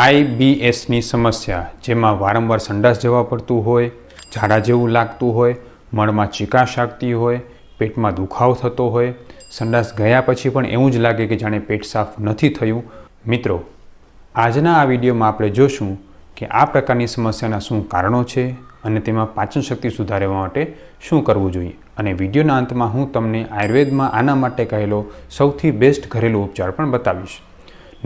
આઈબીએસની સમસ્યા, જેમાં વારંવાર સંડાસ જવા પડતું હોય, ઝાડા જેવું લાગતું હોય, મળમાં ચીકાશ આગતી હોય, પેટમાં દુખાવો થતો હોય, સંડાસ ગયા પછી પણ એવું જ લાગે કે જાણે પેટ સાફ નથી થયું. મિત્રો, આજના આ વિડીયોમાં આપણે જોશું કે આ પ્રકારની સમસ્યાના શું કારણો છે અને તેમાં પાચન શક્તિ સુધારવા માટે શું કરવું જોઈએ. અને વિડીયોના અંતમાં હું તમને આયુર્વેદમાં આના માટે કહેલો સૌથી બેસ્ટ ઘરેલું ઉપચાર પણ બતાવીશ.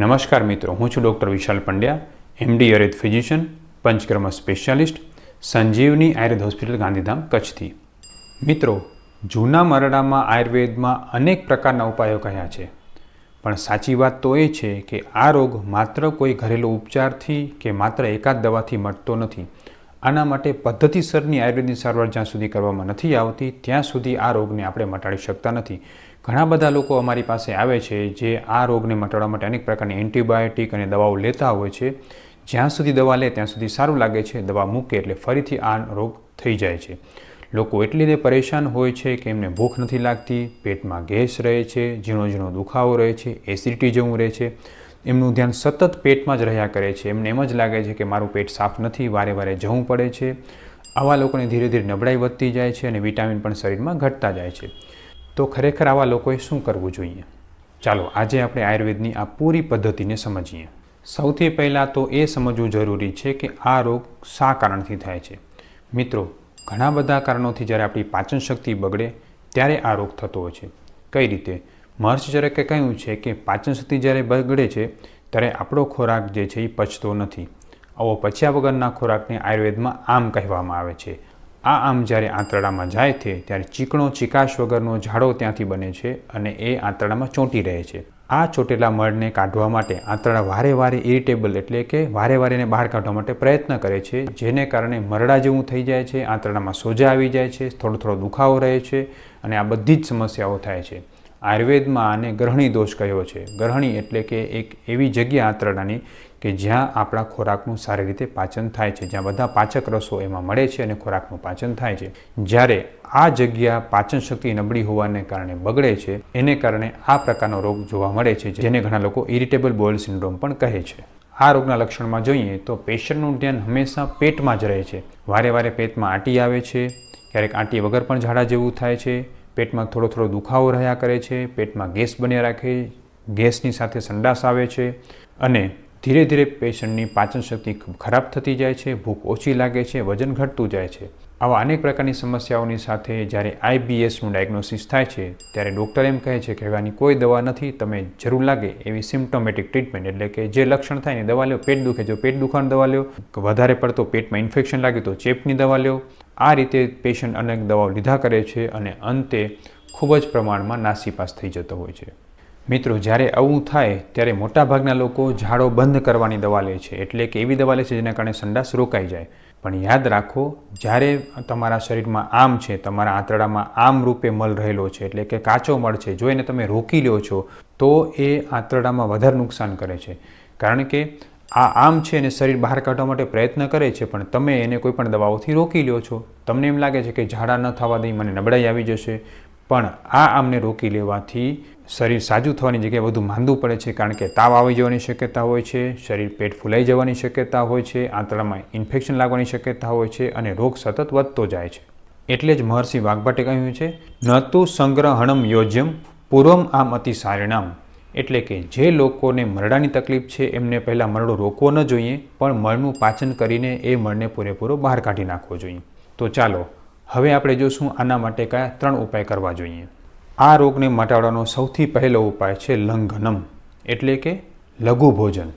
નમસ્કાર મિત્રો, હું છું doctor Vishal Pandya MD Ayurveda physician panchakarma specialist Sanjivani Ayurveda hospital Gandhidham, કચ્છથી. મિત્રો, જૂના મરડામાં આયુર્વેદમાં અનેક પ્રકારના ઉપાયો કહ્યા છે. પણ સાચી વાત તો એ છે કે આ રોગ માત્ર કોઈ ઘરેલુ ઉપચારથી કે માત્ર એકાદ દવાથી મટતો નથી. આના માટે પદ્ધતિસરની આયુર્વેદની સારવાર જ્યાં સુધી કરવામાં નથી આવતી, ત્યાં સુધી આ રોગને આપણે મટાડી શકતા નથી. ઘણા બધા લોકો અમારી પાસે આવે છે જે આ રોગને મટાડવા માટે અનેક પ્રકારની એન્ટીબાયોટિક અને દવાઓ લેતા હોય છે. જ્યાં સુધી દવા લે, ત્યાં સુધી સારું લાગે છે. દવા મૂકે એટલે ફરીથી આ રોગ થઈ જાય છે. લોકો એટલી રીતે પરેશાન હોય છે કે એમને ભૂખ નથી લાગતી, પેટમાં ગેસ રહે છે ઝીણો ઝીણો દુખાવો રહે છે, એસિડિટી જેવું રહે છે. એમનું ધ્યાન સતત પેટમાં જ રહ્યા કરે છે. એમને એમ જ લાગે છે કે મારું પેટ સાફ નથી, વારે વારે જવું પડે છે. આવા લોકોને ધીરે ધીરે નબળાઈ વધતી જાય છે અને વિટામિન પણ શરીરમાં ઘટતા જાય છે. તો ખરેખર આવા લોકોએ શું કરવું જોઈએ? ચાલો, આજે આપણે આયુર્વેદની આ પૂરી પદ્ધતિને સમજીએ. સૌથી પહેલાં તો એ સમજવું જરૂરી છે કે આ રોગ શા કારણથી થાય છે? મિત્રો, ઘણા બધા કારણોથી જ્યારે આપણી પાચન શક્તિ બગડે, ત્યારે આ રોગ થતો હોય છે. કઈ રીતે? મહર્ષિચરકે કહ્યું છે કે પાચન શક્તિ જ્યારે બગડે છે, ત્યારે આપણો ખોરાક જે છે એ પચતો નથી. આવો પચ્યા વગરના ખોરાકને આયુર્વેદમાં આમ કહેવામાં આવે છે. આ આમ જ્યારે આંતરડામાં જાય છે, ત્યારે ચીકણો ચિકાશ વગરનો ઝાડો ત્યાંથી બને છે અને એ આંતરડામાં ચોંટી રહે છે. આ ચોટેલા મળને કાઢવા માટે આંતરડા વારે વારે ઇરિટેબલ એટલે કે વારે વારે એને બહાર કાઢવા માટે પ્રયત્ન કરે છે, જેને કારણે મરડા જેવું થઈ જાય છે, આંતરડામાં સોજા આવી જાય છે, થોડો થોડો દુખાવો રહે છે અને આ બધી જ સમસ્યાઓ થાય છે. આયુર્વેદમાં આને ગ્રહણી દોષ કહ્યો છે. ગ્રહણી એટલે કે એક એવી જગ્યા આંતરડાની કે જ્યાં આપણા ખોરાકનું સારી રીતે પાચન થાય છે, જ્યાં બધા પાચક રસો એમાં મળે છે અને ખોરાકનું પાચન થાય છે. જ્યારે આ જગ્યા પાચન શક્તિ નબળી હોવાને કારણે બગડે છે, એને કારણે આ પ્રકારનો રોગ જોવા મળે છે જેને ઘણા લોકો ઇરિટેબલ બોઇલ સિન્ડ્રોમ પણ કહે છે. આ રોગના લક્ષણમાં જોઈએ તો પેશન્ટનું ધ્યાન હંમેશા પેટમાં જ રહે છે. વારે વારે પેટમાં આંટી આવે છે, ક્યારેક આંટી વગર પણ ઝાડા જેવું થાય છે, પેટમાં થોડો થોડો દુખાવો રહ્યા કરે છે, પેટમાં ગેસ બન્યા રાખે, ગેસની સાથે સંડાસ આવે છે અને ધીરે ધીરે પેશન્ટની પાચન શક્તિ ખરાબ થતી જાય છે, ભૂખ ઓછી લાગે છે, વજન ઘટતું જાય છે. આવા અનેક પ્રકારની સમસ્યાઓની સાથે જ્યારે આઈબીએસનું ડાયગ્નોસિસ થાય છે, ત્યારે ડૉક્ટર એમ કહે છે કે એવાની કોઈ દવા નથી, તમે જરૂર લાગે એવી સિમ્ટોમેટિક ટ્રીટમેન્ટ. એટલે કે જે લક્ષણ થાય ને દવા લ્યો, પેટ દુખે જો પેટ દુખાવાની દવા લ્યો વધારે પડતો પેટમાં ઇન્ફેક્શન લાગે તો ચેપની દવા લ્યો. આ રીતે પેશન્ટ અનેક દવાઓ લીધા કરે છે અને અંતે ખૂબ જ પ્રમાણમાં નાસીપાસ થઈ જતો હોય છે. મિત્રો, જ્યારે આવું થાય, ત્યારે મોટાભાગના લોકો ઝાડો બંધ કરવાની દવા લે છે. એટલે કે એવી દવા લે છે જેના કારણે સંડાસ રોકાઈ જાય. પણ યાદ રાખો, જ્યારે તમારા શરીરમાં આમ છે, તમારા આંતરડામાં આમ રૂપે મળ રહેલો છે, એટલે કે કાચો મળ છે, જો એને તમે રોકી લો છો, તો એ આંતરડામાં વધારે નુકસાન કરે છે. કારણ કે આ આમ છે એને શરીર બહાર કાઢવા માટે પ્રયત્ન કરે છે, પણ તમે એને કોઈ પણ દવાઓથી રોકી લો છો. તમને એમ લાગે છે કે ઝાડા ન થવા દઈ મને નબળાઈ આવી જશે. પણ આ આમને રોકી લેવાથી શરીર સાજું થવાની જગ્યાએ વધુ માંદું પડે છે કારણ કે તાવ આવી જવાની શક્યતા હોય છે, શરીર પેટ ફૂલાઈ જવાની શક્યતા હોય છે આંતળામાં ઇન્ફેક્શન લાગવાની શક્યતા હોય છે અને રોગ સતત વધતો જાય છે. એટલે જ મહર્ષિ વાઘભાટે કહ્યું છે, ન તું સંગ્રહણમ યોજ્યમ પૂર્વમ આમ અતિ સારિણામ એટલે કે જે લોકોને મરડાની તકલીફ છે, એમને પહેલાં મરડો રોકવો ન જોઈએ, પણ મળનું પાચન કરીને એ મળને પૂરેપૂરો બહાર કાઢી નાખવો જોઈએ. તો ચાલો, હવે આપણે જોશું આના માટે કયા ત્રણ ઉપાય કરવા જોઈએ. આ રોગને મટાડવાનો સૌથી પહેલો ઉપાય છે લંઘનમ, એટલે કે લઘુ ભોજન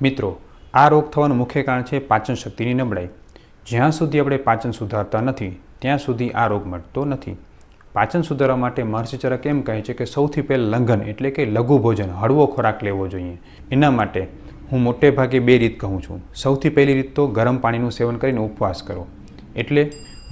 મિત્રો, આ રોગ થવાનું મુખ્ય કારણ છે પાચન શક્તિની નબળાઈ. જ્યાં સુધી આપણે પાચન સુધારતા નથી, ત્યાં સુધી આ રોગ મટતો નથી. પાચન સુધારવા માટે મહર્ષિચરક એમ કહે છે કે સૌથી પહેલાં લંઘન, એટલે કે લઘુ ભોજન હળવો ખોરાક લેવો જોઈએ. એના માટે હું મોટે ભાગે બે રીત કહું છું. સૌથી પહેલી રીત તો ગરમ પાણીનું સેવન કરીને ઉપવાસ કરો. એટલે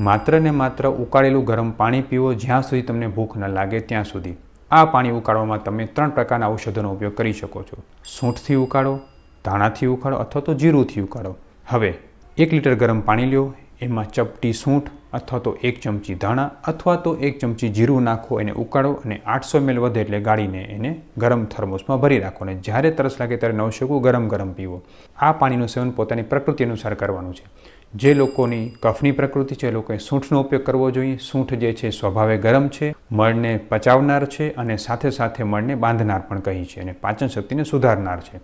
માત્ર ને માત્ર ઉકાળેલું ગરમ પાણી પીવો જ્યાં સુધી તમને ભૂખ ન લાગે ત્યાં સુધી. આ પાણી ઉકાળવામાં તમે ત્રણ પ્રકારના ઔષધોનો ઉપયોગ કરી શકો છો. સૂંઠથી ઉકાળો, ધાણાથી ઉકાળો અથવા તો જીરુંથી ઉકાળો. હવે, એક લીટર ગરમ પાણી લ્યો. એમાં ચપટી સૂંઠ અથવા તો એક ચમચી ધાણા અથવા તો એક ચમચી જીરું નાખો એને ઉકાળો અને આઠસો મેલ વધે એટલે ગાળીને એને ગરમ થર્મોસમાં ભરી રાખો અને જ્યારે તરસ લાગે ત્યારે નવશેકું ગરમ ગરમ પીવો. આ પાણીનું સેવન પોતાની પ્રકૃતિ અનુસાર કરવાનું છે. જે લોકોની કફની પ્રકૃતિ છે, એ લોકોએ સૂંઠનો ઉપયોગ કરવો જોઈએ. સૂંઠ જે છે સ્વભાવે ગરમ છે, મળને પચાવનાર છે અને સાથે સાથે મળને બાંધનાર પણ કહી છે અને પાચન શક્તિને સુધારનાર છે.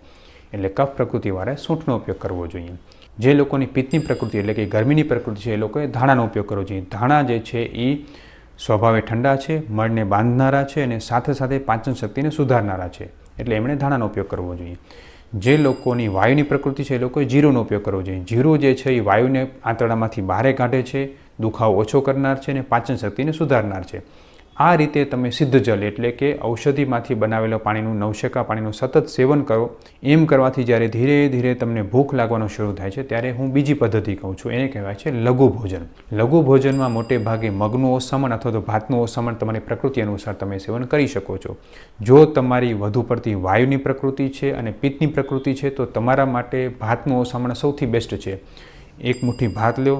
એટલે કફ પ્રકૃતિવાળાએ સૂંઠનો ઉપયોગ કરવો જોઈએ. જે લોકોની પિત્તની પ્રકૃતિ, એટલે કે ગરમીની પ્રકૃતિ છે, એ લોકોએ ધાણાનો ઉપયોગ કરવો જોઈએ. ધાણા જે છે એ સ્વભાવે ઠંડા છે, મળને બાંધનારા છે અને સાથે સાથે પાચન શક્તિને સુધારનારા છે. એટલે એમણે ધાણાનો ઉપયોગ કરવો જોઈએ. જે લોકોની વાયુની પ્રકૃતિ છે એ લોકોએ જીરુનો ઉપયોગ કરવો જોઈએ. જીરું જે છે એ વાયુને આંતરડામાંથી બહાર કાઢે છે, દુખાવો ઓછો કરનાર છે અને પાચન શક્તિને સુધારનાર છે. આ રીતે તમે સિદ્ધ જલ એટલે કે ઔષધિમાંથી બનાવેલો પાણીનું નવશેકા પાણીનું સતત સેવન કરો, એમ કરવાથી જ્યારે ધીરે ધીરે તમને ભૂખ લાગવાનું શરૂ થાય છે, ત્યારે હું બીજી પદ્ધતિ કહું છું. એને કહેવાય છે લઘુ ભોજન. લઘુ ભોજનમાં મોટે ભાગે મગનું ઓસમણ અથવા તો ભાતનું ઓસમણ તમારી પ્રકૃતિ અનુસાર તમે સેવન કરી શકો છો. જો તમારી વધુ પડતી વાયુની પ્રકૃતિ છે અને પિત્તની પ્રકૃતિ છે, તો તમારા માટે ભાતનું ઓસમણ સૌથી બેસ્ટ છે. એક મુઠ્ઠી ભાત લો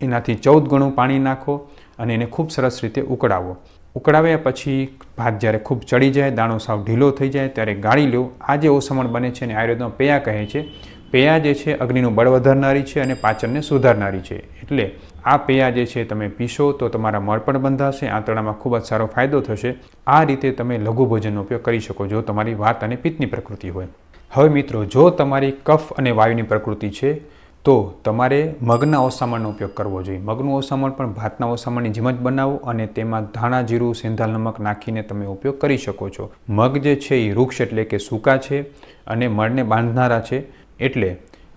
એનાથી ચૌદ ગણું પાણી નાખો અને એને ખૂબ સરસ રીતે ઉકળાવો. ઉકળાવ્યા પછી ભાત જ્યારે ખૂબ ચડી જાય, દાણો સાવ ઢીલો થઈ જાય ત્યારે ગાળી લો. આ જે ઓસમણ બને છે અને આયુર્વેદમાં પેયા કહે છે. પેયા જે છે અગ્નિનું બળ વધારનારી છે અને પાચનને સુધારનારી છે. એટલે આ પેયા જે છે તમે પીશો તો તમારા મળ પણ બંધાશે, આંતરડામાં ખૂબ જ સારો ફાયદો થશે. આ રીતે તમે લઘુ ભોજનનો ઉપયોગ કરી શકો જો તમારી વાત અને પિત્તની પ્રકૃતિ હોય. હવે મિત્રો, જો તમારી કફ અને વાયુની પ્રકૃતિ છે તો તમારે મગના ઓસામણનો ઉપયોગ કરવો જોઈએ. મગનું ઓસામણ પણ ભાતના ઓસામણની જેમ જ બનાવો અને તેમાં ધાણા, જીરું સેંધાલ નમક નાખીને તમે ઉપયોગ કરી શકો છો. મગ જે છે એ વૃક્ષ એટલે કે સૂકા છે અને મળને બાંધનારા છે. એટલે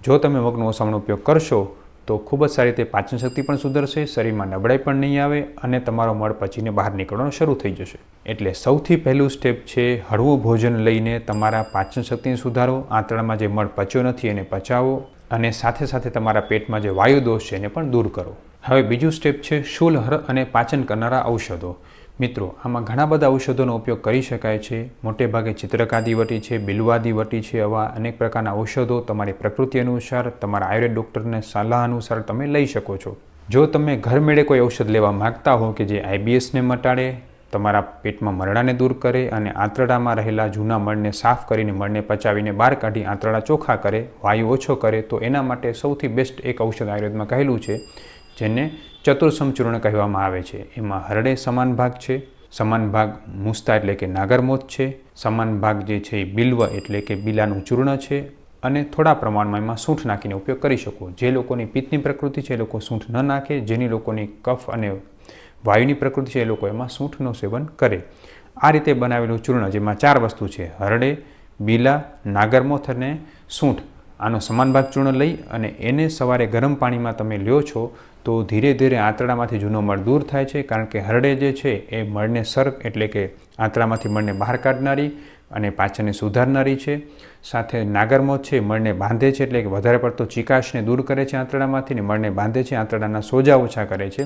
જો તમે મગનો ઓસામણનો ઉપયોગ કરશો તો ખૂબ જ સારી રીતે પાચન શક્તિ પણ સુધરશે, શરીરમાં નબળાઈ પણ નહીં આવે અને તમારો મળ પચીને બહાર નીકળવાનું શરૂ થઈ જશે. એટલે સૌથી પહેલું સ્ટેપ છે હળવું ભોજન લઈને તમારા પાચન શક્તિને સુધારો. આંતરડામાં જે મળ પચ્યો નથી એને પચાવો. અને સાથે સાથે તમારા પેટમાં જે વાયુ દોષ છે એને પણ દૂર કરો. હવે બીજું સ્ટેપ છે શૂલહર અને પાચન કરનારા ઔષધો. મિત્રો, આમાં ઘણા બધા ઔષધોનો ઉપયોગ કરી શકાય છે. મોટે ભાગે ચિત્રકાદી વટી છે બિલવાદી વટી છે આવા અનેક પ્રકારના ઔષધો તમારી પ્રકૃતિ અનુસાર, તમારા આયુર્વેદ ડૉક્ટરને સલાહ અનુસાર તમે લઈ શકો છો. જો તમે ઘરમેળે કોઈ ઔષધ લેવા માગતા હો કે જે આઈબીએસને મટાડે તમારા પેટમાં મરડાને દૂર કરે અને આંતરડામાં રહેલા જૂના મળને સાફ કરીને મળને પચાવીને બહાર કાઢી આંતરડા ચોખ્ખા કરે, વાયુ ઓછો કરે, તો એના માટે સૌથી બેસ્ટ એક ઔષધ આયુર્વેદમાં કહેલું છે, જેને ચતુર્સમ ચૂર્ણ કહેવામાં આવે છે. એમાં હરડે સમાન ભાગ છે, સમાન ભાગ મુસ્તા એટલે કે નાગરમોત છે, સમાન ભાગ જે છે એ બિલ્વ એટલે કે બિલાનું ચૂર્ણ છે અને થોડા પ્રમાણમાં એમાં સૂંઠ નાખીને ઉપયોગ કરી શકો. જે લોકોની પિત્તની પ્રકૃતિ છે એ લોકો સૂંઠ ન નાખે, જેની લોકોની કફ અને વાયુની પ્રકૃતિ છે એ લોકો એમાં સૂંઠનું સેવન કરે. આ રીતે બનાવેલું ચૂર્ણ, જેમાં ચાર વસ્તુ છે. હરડે, બીલા, નાગરમોથ અને સૂંઠ. આનો સમાન ભાગ ચૂર્ણ લઈ અને એને સવારે ગરમ પાણીમાં તમે લ્યો છો, તો ધીરે ધીરે આંતરડામાંથી જૂનો મળ દૂર થાય છે, કારણ કે હરડે જે છે એ મળને સર્ક એટલે કે આંતરડામાંથી મળને બહાર કાઢનારી અને પાચનને સુધારનારી છે. સાથે નાગરમોત છે મળને બાંધે છે, એટલે કે વધારે પડતો ચિકાશને દૂર કરે છે આંતરડામાંથી ને મળને બાંધે છે, આંતરડાના સોજા ઓછા કરે છે.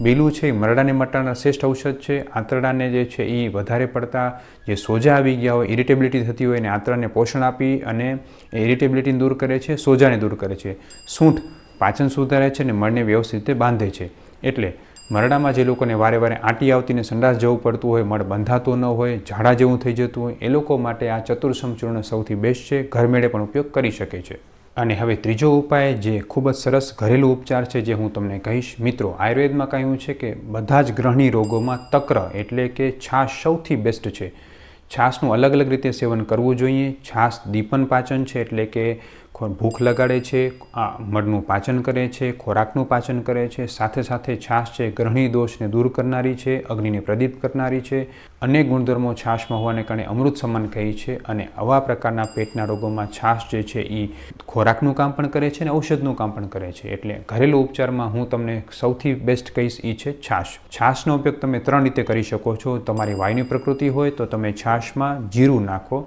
બીલું છે, એ મરડાને મટાડનાર શ્રેષ્ઠ ઔષધ છે. આંતરડાને જે છે એ વધારે પડતા જે સોજા આવી ગયા હોય ઇરિટેબિલિટી થતી હોય, એને આંતરડાને પોષણ આપી અને એ ઇરિટેબિલિટીને દૂર કરે છે, સોજાને દૂર કરે છે. સૂંઠ પાચન સુધારે છે અને મળને વ્યવસ્થિત રીતે બાંધે છે. એટલે મરડામાં જે લોકોને વારે વારે આંટી આવતીને સંડાસ જવું પડતું હોય, મળ બંધાતો ન હોય, ઝાડા જેવું થઈ જતું હોય, એ લોકો માટે આ ચતુર્સમ ચૂર્ણ સૌથી બેસ્ટ છે. ઘરમેળે પણ ઉપયોગ કરી શકે છે. અને હવે ત્રીજો ઉપાય જે ખૂબ જ સરસ ઘરેલું ઉપચાર છે જે હું તમને કહીશ, મિત્રો, આયુર્વેદમાં કહ્યું છે કે બધા જ ગ્રહણી રોગોમાં તક્ર એટલે કે છાશ સૌથી બેસ્ટ છે. છાશનું અલગ અલગ રીતે સેવન કરવું જોઈએ. છાશ દીપન પાચન છે એટલે કે ભૂખ લગાડે છે, આ મળનું પાચન કરે છે, ખોરાકનું પાચન કરે છે, સાથે સાથે છાશ છે, ગ્રહણી દોષને દૂર કરનારી છે, અગ્નિને પ્રદીપ કરનારી છે. અનેક ગુણધર્મો છાશમાં હોવાને કારણે અમૃત સમાન કહે છે અને આવા પ્રકારના પેટના રોગોમાં છાશ જે છે એ ખોરાકનું કામ પણ કરે છે અને ઔષધનું કામ પણ કરે છે. એટલે ઘરેલું ઉપચારમાં હું તમને સૌથી બેસ્ટ કહીશ એ છે છાશ. છાશનો ઉપયોગ તમે ત્રણ રીતે કરી શકો છો. તમારી વાયુની પ્રકૃતિ હોય તો તમે છાશમાં જીરું નાખો.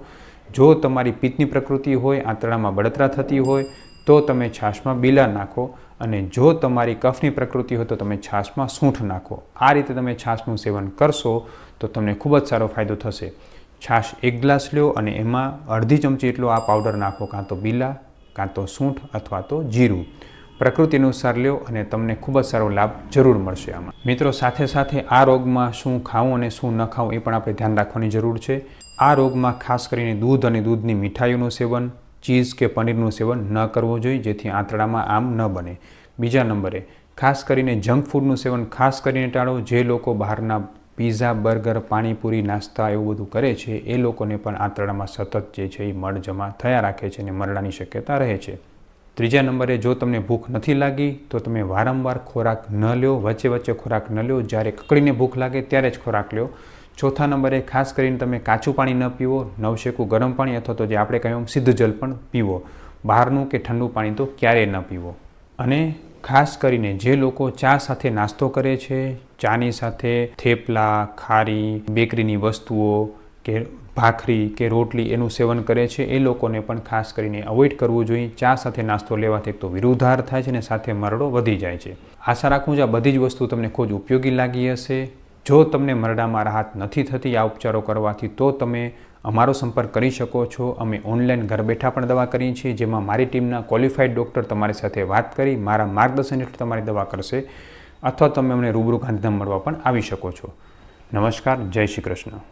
જો તમારી પિત્તની પ્રકૃતિ હોય, આંતરડામાં બળતરા થતી હોય, તો તમે છાશમાં બીલા નાખો અને જો તમારી કફની પ્રકૃતિ હોય, તો તમે છાશમાં સૂંઠ નાખો. આ રીતે તમે છાશનું સેવન કરશો, તો તમને ખૂબ જ સારો ફાયદો થશે. છાશ એક ગ્લાસ લ્યો અને એમાં અડધી ચમચી એટલો આ પાવડર નાખો, કાં તો બીલા, કાં તો સૂંઠ અથવા તો જીરું. પ્રકૃતિ અનુસાર લ્યો અને તમને ખૂબ જ સારો લાભ જરૂર મળશે આમાં. મિત્રો, સાથે સાથે આ રોગમાં શું ખાવું અને શું ન ખાવું એ પણ આપણે ધ્યાન રાખવાની જરૂર છે. આ રોગમાં ખાસ કરીને દૂધ અને દૂધની મીઠાઈઓનું સેવન, ચીઝ કે પનીરનું સેવન ન કરવું જોઈએ, જેથી આંતરડામાં આમ ન બને. બીજા નંબરે, ખાસ કરીને જંક ફૂડનું સેવન ખાસ કરીને ટાળો. જે લોકો બહારના પીઝા, બર્ગર, પાણીપુરી, નાસ્તા એવું બધું કરે છે, એ લોકોને પણ આંતરડામાં સતત જે છે એ મળ જમા થયા રાખે છે અને મરડાની શક્યતા રહે છે. ત્રીજા નંબરે, જો તમને ભૂખ નથી લાગી, તો તમે વારંવાર ખોરાક ન લ્યો. વચ્ચે વચ્ચે ખોરાક ન લ્યો. જ્યારે કકડીને ભૂખ લાગે, ત્યારે જ ખોરાક લ્યો. ચોથા નંબરે ખાસ કરીને તમે કાચું પાણી ન પીવો, નવશેકું ગરમ પાણી અથવા તો જે આપણે એમ સિદ્ધ જલ પણ પીવો. બહારનું કે ઠંડુ પાણી તો ક્યારેય ન પીવો. અને ખાસ કરીને જે લોકો ચા સાથે નાસ્તો કરે છે, ચાની સાથે થેપલા, ખારી, બેકરીની વસ્તુઓ કે ભાખરી કે રોટલી એનું સેવન કરે છે, એ લોકોને પણ ખાસ કરીને અવોઇડ કરવું જોઈએ. ચા સાથે નાસ્તો લેવાથી એક તો વિરુદ્ધાર થાય છે અને સાથે મરડો વધી જાય છે. આશા રાખું છું આ બધી જ વસ્તુ તમને ખૂબ ઉપયોગી લાગી હશે. જો તમને મરડામાં રાહત નથી થતી આ ઉપચારો કરવાથી, તો તમે અમારો સંપર્ક કરી શકો છો. અમે ઓનલાઈન ઘર બેઠા પણ દવા કરીએ છીએ, જેમાં મારી ટીમના ક્વોલિફાઈડ ડૉક્ટર તમારી સાથે વાત કરી, મારા માર્ગદર્શન હેઠળ તમારી દવા કરશે, અથવા તમે અમને રૂબરૂ ગાંધીધામ મળવા પણ આવી શકો છો. નમસ્કાર, જય શ્રી કૃષ્ણ.